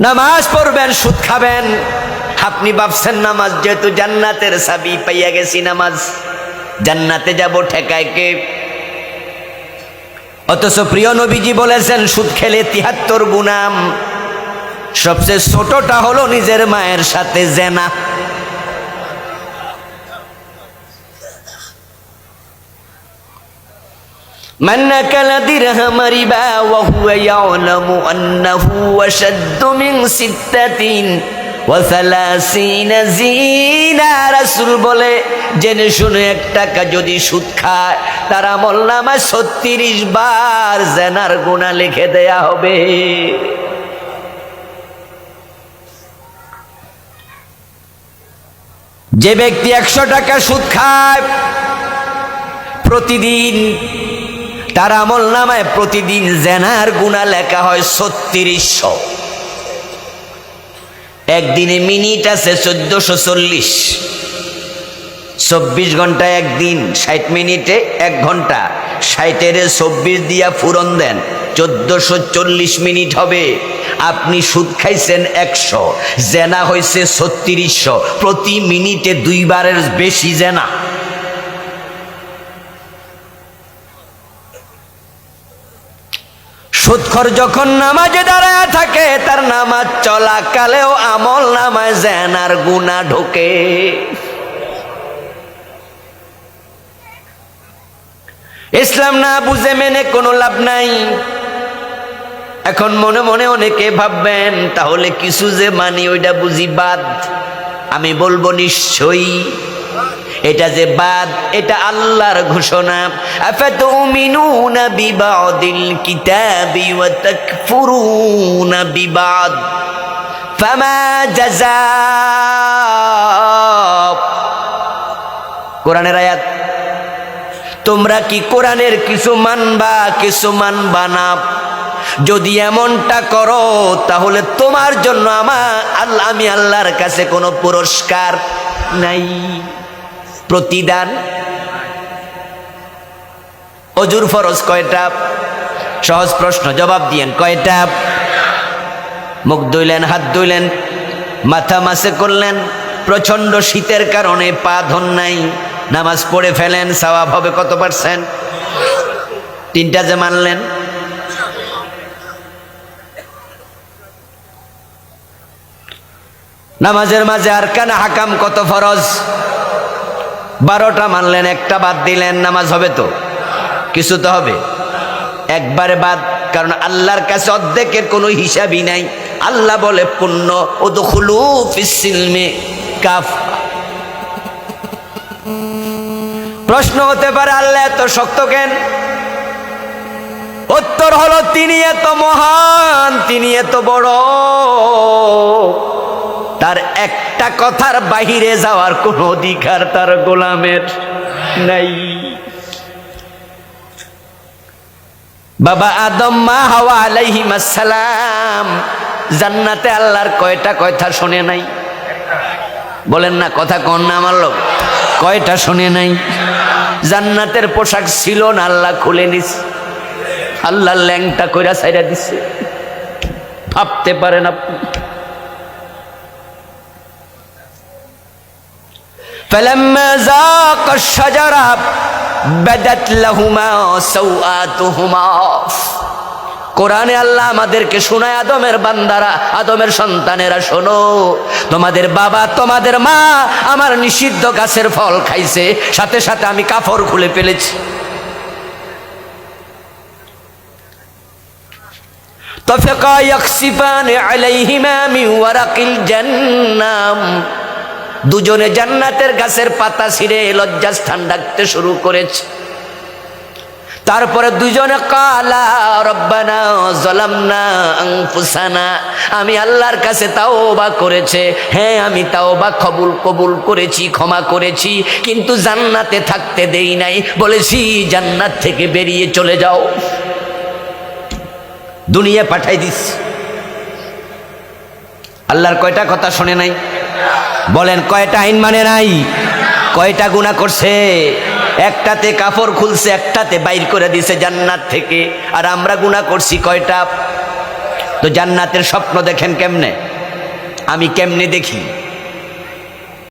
নামাজ পড়বেন, সুদ খাবেন। আপনি ভাবছেন নামাজ যেহেতু জান্নাতের সাবি পাইয়া গেছি নামাজ। জান্নাতে যাব ঠেকায় কে? অথচ প্রিয় নবীজি বলেছেন, সুদ খেলে তিহাত্তর গুনাম। সবচেয়ে ছোটটা হলো নিজের মায়ের সাথে জেনা। من أكل درهم ربا وهو يعلم أنه أشد من ستة وثلاثين زينا রাসূল বলে জেনে শুনে এক টাকা যদি সুদ খায় তার আমল নামা ছত্রিশ বার জেনার গুণা লিখে দেয়া হবে যে ব্যক্তি একশো টাকা সুদ খায় প্রতিদিন তার আমল নামায় প্রতিদিন জেনার গুণা লেখা হয় ছত্রিশশো। একদিনে মিনিট আছে চোদ্দশো চল্লিশ। চব্বিশ ঘণ্টা একদিন, ষাট মিনিটে এক ঘণ্টা। ষাটের চব্বিশ দিয়া ফুরন দেন, চোদ্দশো চল্লিশ মিনিট হবে। আপনি সুদ খাইছেন একশো, জেনা হয়েছে ছত্রিশশো। প্রতি মিনিটে দুইবারের বেশি জেনা। সুৎখর যখন নামাজে দাঁড়ায় থাকে, তার নামাজ চলাকালেও আমল নামায় জেনার গুণা ঢোকে। ইসলাম না বুঝে মেনে কোনো লাভ নাই। এখন মনে মনে অনেকে ভাববেন, তাহলে কিছু যে মানি, ওইটা বুঝি বাদ। আমি বলব নিশ্চয়ই। এটা যে বাদ, এটা আল্লাহর ঘোষণা। বিবাদ। কোরআনের আয়াত, তোমরা কি কোরআনের কিছু মানবা কিছু মানবা না? যদি এমনটা করো, তাহলে তোমার জন্য আমার আল্লাহ আমি আল্লাহর কাছে কোনো পুরস্কার নাই। প্রতিদান? অজুর ফরজ কয়টা? সহজ প্রশ্ন, জবাব দিয়েন, কয়টা? মুখ ধুইলেন, হাত ধুইলেন, মাথা মাসে করলেন প্রচণ্ড শীতের কারণে পা ধন নাই, নামাজ পড়ে ফেলেন, সওয়াব হবে কত পার্সেন্ট তিনটা যে মানলেন? নামাজের মাঝে আর কানা হাকাম কত ফরজ? বারোটা মানলেন, একটা বাদ দিলেন, নামাজ হবে তো? কিছু তো হবে। একবারে বাদ, কারণ আল্লাহর কাছে অর্ধেকের কোনো হিসাবই নাই। আল্লাহ বলে, পুণ্য ও তো ফিসিলমে কাফ প্রশ্ন হতে পারে, আল্লাহ এত শক্ত কেন? উত্তর হলো, তিনি এত মহান, তিনি এত বড়। তার একটা কথার বাহিরে যাওয়ার কোনো অধিকার তার গোলামের নাই। বাবা আদম, মা হাওয়া আলাইহিম আসসালাম, জান্নাতে আল্লাহর কয়টা কথা শোনে নাই? বলেন না, কথা কন না আমার লোক? কয়টা শোনে নাই? জান্নাতের পোশাক ছিল না, আল্লাহ খুলে নিস আল্লাহ ল্যাংটা কইরা সাইরা দিছে। ভাবতে পারেন আপনি। فلما ذاق الشجرة بدت لهما سوآتهما কোরআনে আল্লাহ আমাদেরকে শোনায় আদমের বান্দারা আদমের সন্তানেরা শোনো তোমাদের বাবা তোমাদের মা আমার নিষিদ্ধ গাছের ফল খাইছে সাথে সাথে আমি কাপড় খুলে ফেলেছি তফিকা ইয়াকসিফান আলাইহিমা মিন ওয়ারাকিল জান্নাম দুজনে জান্নাতের গাছের পাতা ছিঁড়ে লজ্জাস্থান ডাকতে শুরু করেছে। তারপরে দুজনে কালা, রব্বানা জলামনা আমি আল্লাহর কাছে তাওবা করেছে। হ্যাঁ আমি তাওবা কবুল কবুল করেছি, ক্ষমা করেছি, কিন্তু জান্নাতে থাকতে দেই নাই। বলেছি, জান্নাত থেকে বেরিয়ে চলে যাও। দুনিয়া পাঠাই দিস আল্লাহর কয়টা কথা শুনে নাই? বলেন, কয়টা আইন মানে নাই? কয়টা গুণা করছে? একটাতে কাপড় খুলছে, একটাতে বাইর করে দিছে জান্নাত থেকে। আর আমরা গুণা করছি কয়টা? তো জান্নাতের স্বপ্ন দেখেন কেমনে? আমি কেমনে দেখি?